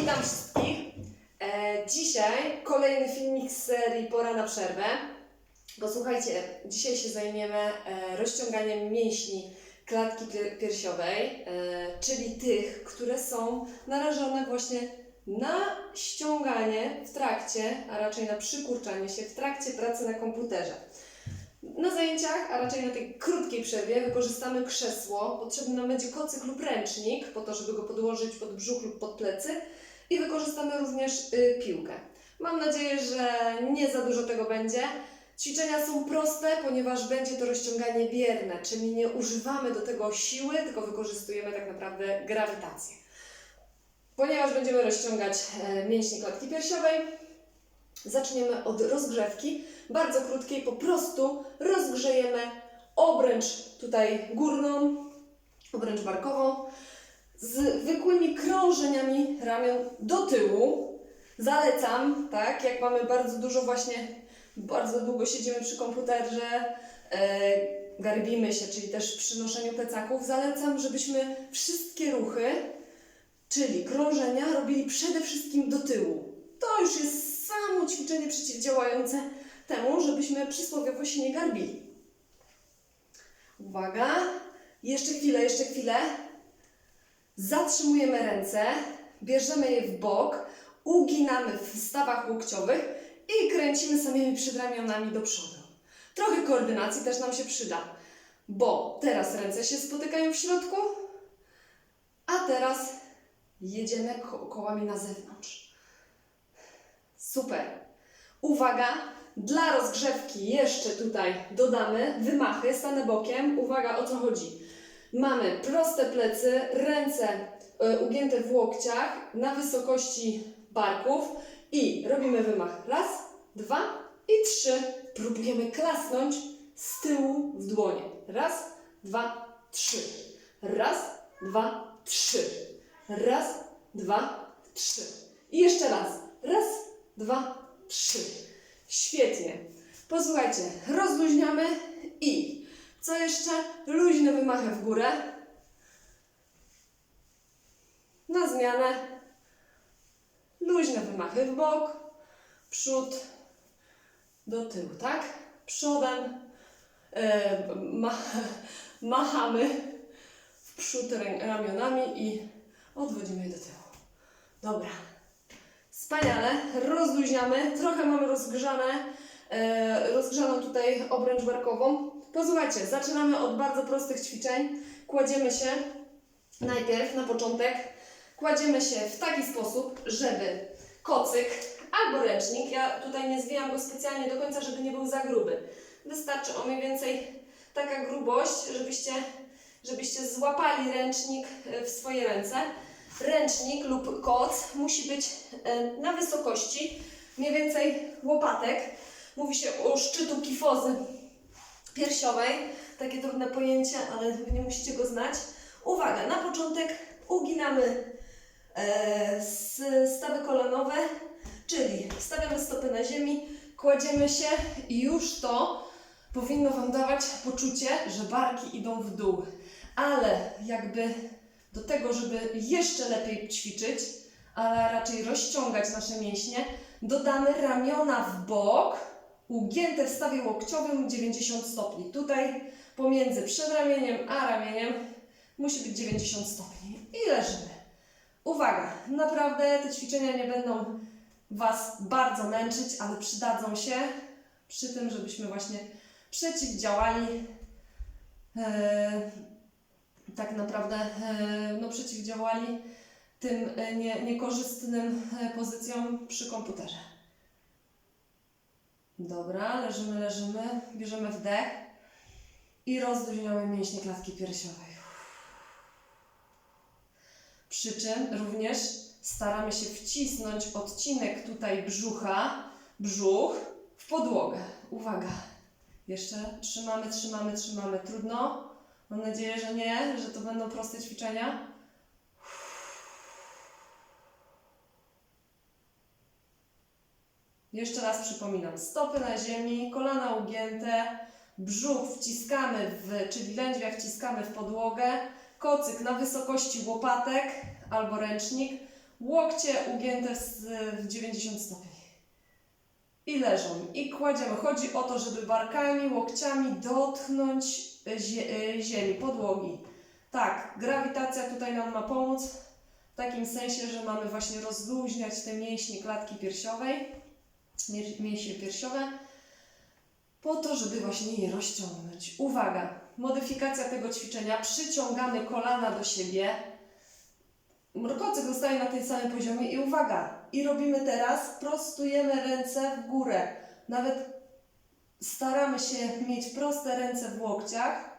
Witam wszystkich. E, dzisiaj kolejny filmik z serii Pora na przerwę. Bo słuchajcie, dzisiaj się zajmiemy e, rozciąganiem mięśni klatki pier- piersiowej, e, czyli tych, które są narażone właśnie na ściąganie w trakcie, a raczej na przykurczanie się w trakcie pracy na komputerze. Na zajęciach, a raczej na tej krótkiej przerwie, wykorzystamy krzesło. Potrzebny nam będzie kocyk lub ręcznik, po to, żeby go podłożyć pod brzuch lub pod plecy. I wykorzystamy również y, piłkę. Mam nadzieję, że nie za dużo tego będzie. Ćwiczenia są proste, ponieważ będzie to rozciąganie bierne, czyli nie używamy do tego siły, tylko wykorzystujemy tak naprawdę grawitację. Ponieważ będziemy rozciągać e, mięśnie klatki piersiowej, zaczniemy od rozgrzewki, bardzo krótkiej, po prostu rozgrzejemy obręcz tutaj górną, obręcz barkową, zwykłymi krążeniami ramion do tyłu. Zalecam, tak, jak mamy bardzo dużo właśnie, bardzo długo siedzimy przy komputerze, e, garbimy się, czyli też przy noszeniu plecaków, zalecam, żebyśmy wszystkie ruchy, czyli krążenia, robili przede wszystkim do tyłu. To już jest samo ćwiczenie przeciwdziałające temu, żebyśmy przysłowiowo się nie garbili. Uwaga, jeszcze chwilę, jeszcze chwilę. Zatrzymujemy ręce, bierzemy je w bok, uginamy w stawach łokciowych i kręcimy samymi przedramionami do przodu. Trochę koordynacji też nam się przyda, bo teraz ręce się spotykają w środku, a teraz jedziemy ko- kołami na zewnątrz. Super. Uwaga, dla rozgrzewki jeszcze tutaj dodamy wymachy, stanę bokiem. Uwaga, o co chodzi. Mamy proste plecy, ręce e, ugięte w łokciach na wysokości barków i robimy wymach. Raz, dwa i trzy. Próbujemy klasnąć z tyłu w dłonie. Raz, dwa, trzy. Raz, dwa, trzy. Raz, dwa, trzy. I jeszcze raz. Raz, dwa, trzy. Świetnie. Posłuchajcie, rozluźniamy i co jeszcze? Luźne wymachy w górę. Na zmianę. Luźne wymachy w bok, przód, do tyłu, tak? Przodem e, ma, machamy w przód ramionami i odwodzimy je do tyłu. Dobra. Wspaniale. Rozluźniamy. Trochę mamy rozgrzane, e, rozgrzaną tutaj obręcz barkową. Posłuchajcie, zaczynamy od bardzo prostych ćwiczeń. Kładziemy się najpierw na początek, kładziemy się w taki sposób, żeby kocyk albo ręcznik, ja tutaj nie zwijam go specjalnie do końca, żeby nie był za gruby. Wystarczy o mniej więcej taka grubość, żebyście, żebyście złapali ręcznik e, w swoje ręce. Ręcznik lub koc musi być e, na wysokości mniej więcej łopatek. Mówi się o szczytu kifozy piersiowej. Takie trudne pojęcie, ale nie musicie go znać. Uwaga, na początek uginamy e, stawy kolanowe, czyli stawiamy stopy na ziemi, kładziemy się i już to powinno Wam dawać poczucie, że barki idą w dół. Ale jakby do tego, żeby jeszcze lepiej ćwiczyć, a raczej rozciągać nasze mięśnie, dodamy ramiona w bok, ugięte w stawie łokciowym 90 stopni. Tutaj pomiędzy przedramieniem a ramieniem musi być 90 stopni. I leżymy. Uwaga, naprawdę te ćwiczenia nie będą Was bardzo męczyć, ale przydadzą się przy tym, żebyśmy właśnie przeciwdziałali e, tak naprawdę e, no, przeciwdziałali tym e, nie, niekorzystnym e, pozycjom przy komputerze. Dobra, leżymy, leżymy, bierzemy wdech i rozluźniamy mięśnie klatki piersiowej. Przy czym również staramy się wcisnąć odcinek tutaj brzucha, brzuch w podłogę. Uwaga. Jeszcze trzymamy, trzymamy, trzymamy. Trudno? Mam nadzieję, że nie, że to będą proste ćwiczenia. Jeszcze raz przypominam. Stopy na ziemi, kolana ugięte, brzuch wciskamy w, czyli lędźwia wciskamy w podłogę, kocyk na wysokości łopatek albo ręcznik, Łokcie ugięte w, w 90 stopni. I leżą. I kładziemy. Chodzi o to, żeby barkami, łokciami dotknąć e, ziemi, podłogi. Tak, grawitacja tutaj nam ma pomóc. W takim sensie, że mamy właśnie rozluźniać te mięśnie klatki piersiowej, mięśnie piersiowe, po to, żeby właśnie je rozciągnąć. Uwaga, modyfikacja tego ćwiczenia. Przyciągamy kolana do siebie. Mrokocek zostaje na tym samym poziomie i uwaga, i robimy teraz, prostujemy ręce w górę. Nawet staramy się mieć proste ręce w łokciach,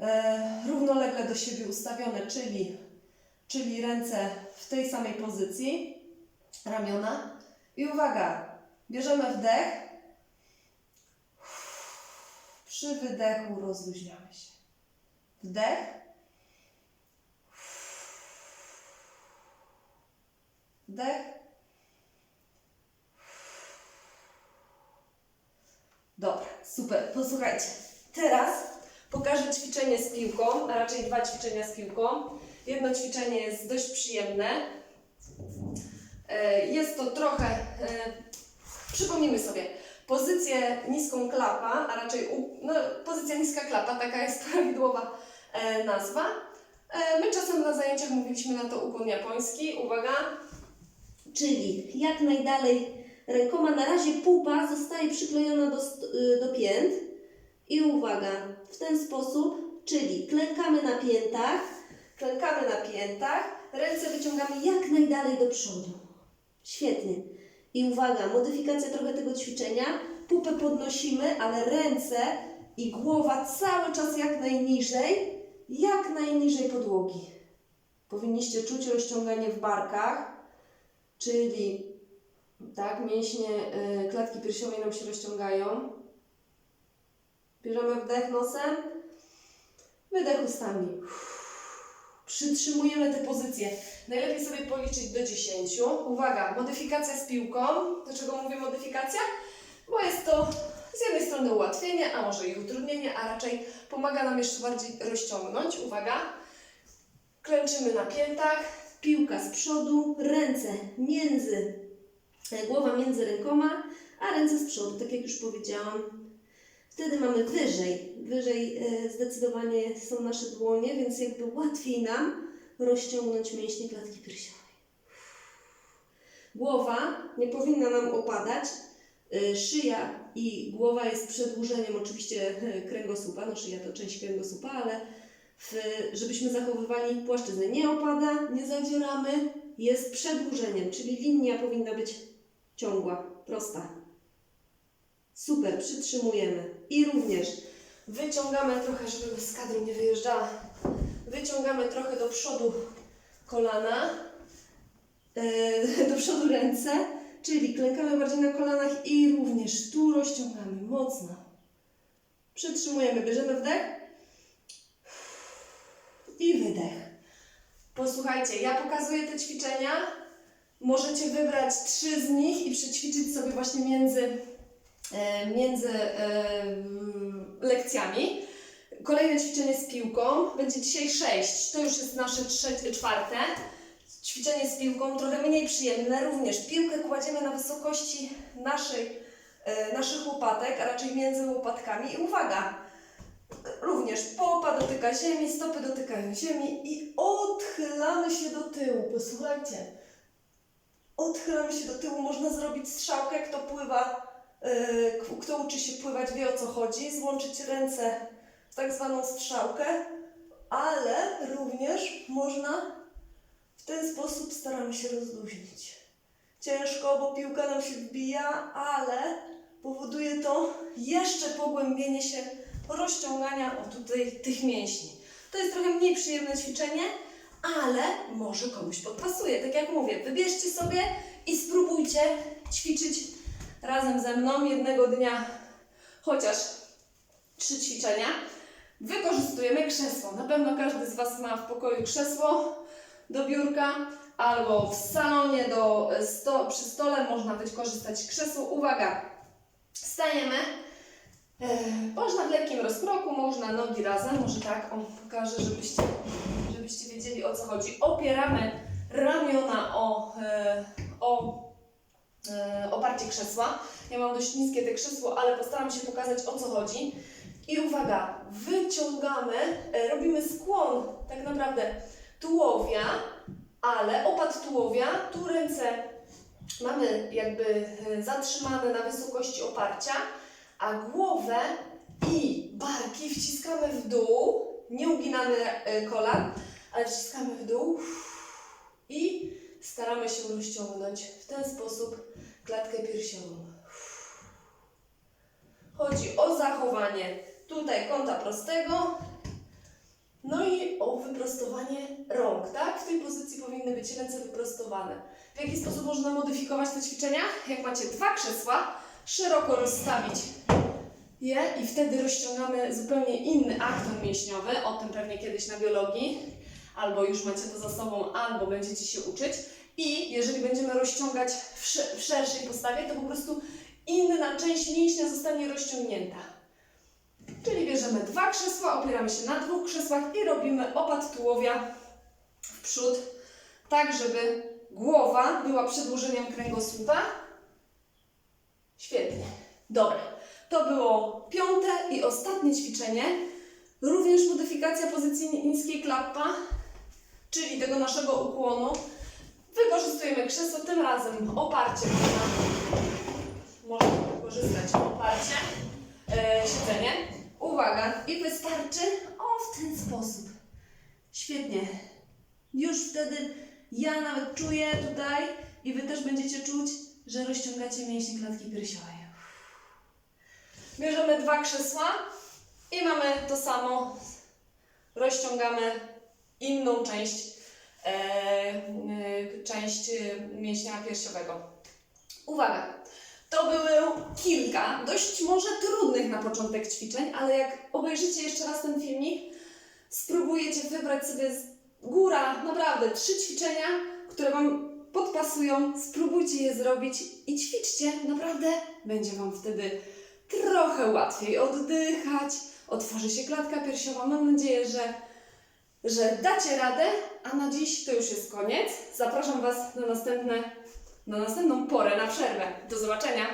e, równolegle do siebie ustawione, czyli, czyli ręce w tej samej pozycji, ramiona. I uwaga, bierzemy wdech, przy wydechu rozluźniamy się. Wdech, wdech, Dobra, super. Posłuchajcie. Teraz pokażę ćwiczenie z piłką, a raczej dwa ćwiczenia z piłką. Jedno ćwiczenie jest dość przyjemne. E, Jest to trochę, e, przypomnijmy sobie, pozycję niską klapa, a raczej no, pozycja niska klapa, taka jest prawidłowa e, nazwa. E, My czasem na zajęciach mówiliśmy na to ukłon japoński. Uwaga, Czyli jak najdalej rękoma, na razie pupa zostaje przyklejona do, y, do pięt. I uwaga, w ten sposób, czyli klękamy na piętach, klękamy na piętach. ręce wyciągamy jak najdalej do przodu. Świetnie. I uwaga, modyfikacja trochę tego ćwiczenia. Pupę podnosimy, ale ręce i głowa cały czas jak najniżej, jak najniżej podłogi. Powinniście czuć rozciąganie w barkach, czyli tak, mięśnie y, klatki piersiowej nam się rozciągają. Bierzemy wdech nosem, wydech ustami. Przytrzymujemy tę pozycję. Najlepiej sobie policzyć do 10. Uwaga, modyfikacja z piłką. Dlaczego mówię modyfikacja? Bo jest to z jednej strony ułatwienie, a może i utrudnienie, a raczej pomaga nam jeszcze bardziej rozciągnąć. Uwaga, klęczymy na piętach, Piłka z przodu, ręce między, głowa między rękoma, a ręce z przodu, tak jak już powiedziałam. Wtedy mamy wyżej, wyżej e, zdecydowanie są nasze dłonie, więc jakby łatwiej nam rozciągnąć mięśnie klatki piersiowej. Głowa nie powinna nam opadać. E, Szyja i głowa jest przedłużeniem oczywiście e, kręgosłupa, no szyja to część kręgosłupa, ale w, żebyśmy zachowywali płaszczyznę. Nie opada, nie zadzieramy, jest przedłużeniem, czyli linia powinna być ciągła, prosta. Super, przytrzymujemy. I również Wyciągamy trochę, żeby z kadru nie wyjeżdżała. Wyciągamy trochę do przodu kolana. e, do przodu ręce, czyli klękamy bardziej na kolanach i również tu rozciągamy mocno. Przytrzymujemy, bierzemy wdech i wydech. Posłuchajcie, ja pokazuję te ćwiczenia. Możecie wybrać trzy z nich i przećwiczyć sobie właśnie między, między e, lekcjami. Kolejne ćwiczenie z piłką. Będzie dzisiaj sześć. To już jest nasze trzecie, czwarte. Ćwiczenie z piłką trochę mniej przyjemne. Również piłkę kładziemy na wysokości naszej, e, naszych łopatek, a raczej między łopatkami. I uwaga! Również popa dotyka ziemi, stopy dotykają ziemi i odchylamy się do tyłu. Posłuchajcie. Odchylamy się do tyłu. Można zrobić strzałkę. Kto pływa, e, kto uczy się pływać, wie o co chodzi. Złączyć ręce w tak zwaną strzałkę, ale również można w ten sposób staramy się rozluźnić. Ciężko, bo piłka nam się wbija, ale powoduje to jeszcze pogłębienie się rozciągania o tutaj tych mięśni. To jest trochę mniej przyjemne ćwiczenie, ale może komuś podpasuje. Tak jak mówię, wybierzcie sobie i spróbujcie ćwiczyć razem ze mną jednego dnia chociaż trzy ćwiczenia. Wykorzystujemy krzesło. Na pewno każdy z Was ma w pokoju krzesło do biurka albo w salonie do sto, przy stole można wykorzystać krzesło. Uwaga! Stajemy. E, można w lekkim rozkroku, można nogi razem, może tak, o, pokażę, żebyście, żebyście wiedzieli o co chodzi. Opieramy ramiona o, e, o e, oparcie krzesła. Ja mam dość niskie te krzesło, ale postaram się pokazać o co chodzi. I uwaga, wyciągamy, e, robimy skłon tak naprawdę tułowia, ale opad tułowia, tu ręce mamy jakby e, zatrzymane na wysokości oparcia, a głowę i barki wciskamy w dół, nie uginamy e, kolan, ale wciskamy w dół i staramy się rozciągnąć w ten sposób klatkę piersiową. Chodzi o zachowanie tutaj kąta prostego, no i o wyprostowanie rąk, tak? W tej pozycji powinny być ręce wyprostowane. W jaki sposób można modyfikować te ćwiczenia? Jak macie dwa krzesła, szeroko rozstawić je i wtedy rozciągamy zupełnie inny akton mięśniowy, o tym pewnie kiedyś na biologii, albo już macie to za sobą, albo będziecie się uczyć. I jeżeli będziemy rozciągać w, sze- w szerszej postawie, to po prostu inna część mięśnia zostanie rozciągnięta. Czyli bierzemy dwa krzesła, opieramy się na dwóch krzesłach i robimy opad tułowia w przód, tak żeby głowa była przedłużeniem kręgosłupa. Świetnie. Dobra. To było piąte i ostatnie ćwiczenie. Również modyfikacja pozycji niskiej klappa, czyli tego naszego ukłonu. Wykorzystujemy krzesło, tym razem oparcie można, można wykorzystać oparcie, e, siedzenie. Uwaga, i wystarczy o w ten sposób. Świetnie. Już wtedy ja nawet czuję tutaj i Wy też będziecie czuć, że rozciągacie mięśnie klatki piersiowej. Bierzemy dwa krzesła i mamy to samo. Rozciągamy inną część, część e, mięśnia piersiowego. Uwaga! To było kilka dość może trudnych na początek ćwiczeń, ale jak obejrzycie jeszcze raz ten filmik, spróbujecie wybrać sobie z góra naprawdę trzy ćwiczenia, które Wam podpasują, spróbujcie je zrobić i ćwiczcie. Naprawdę będzie Wam wtedy trochę łatwiej oddychać, otworzy się klatka piersiowa. Mam nadzieję, że, że dacie radę, a na dziś to już jest koniec. Zapraszam Was na następne, na następną porę, na przerwę. Do zobaczenia!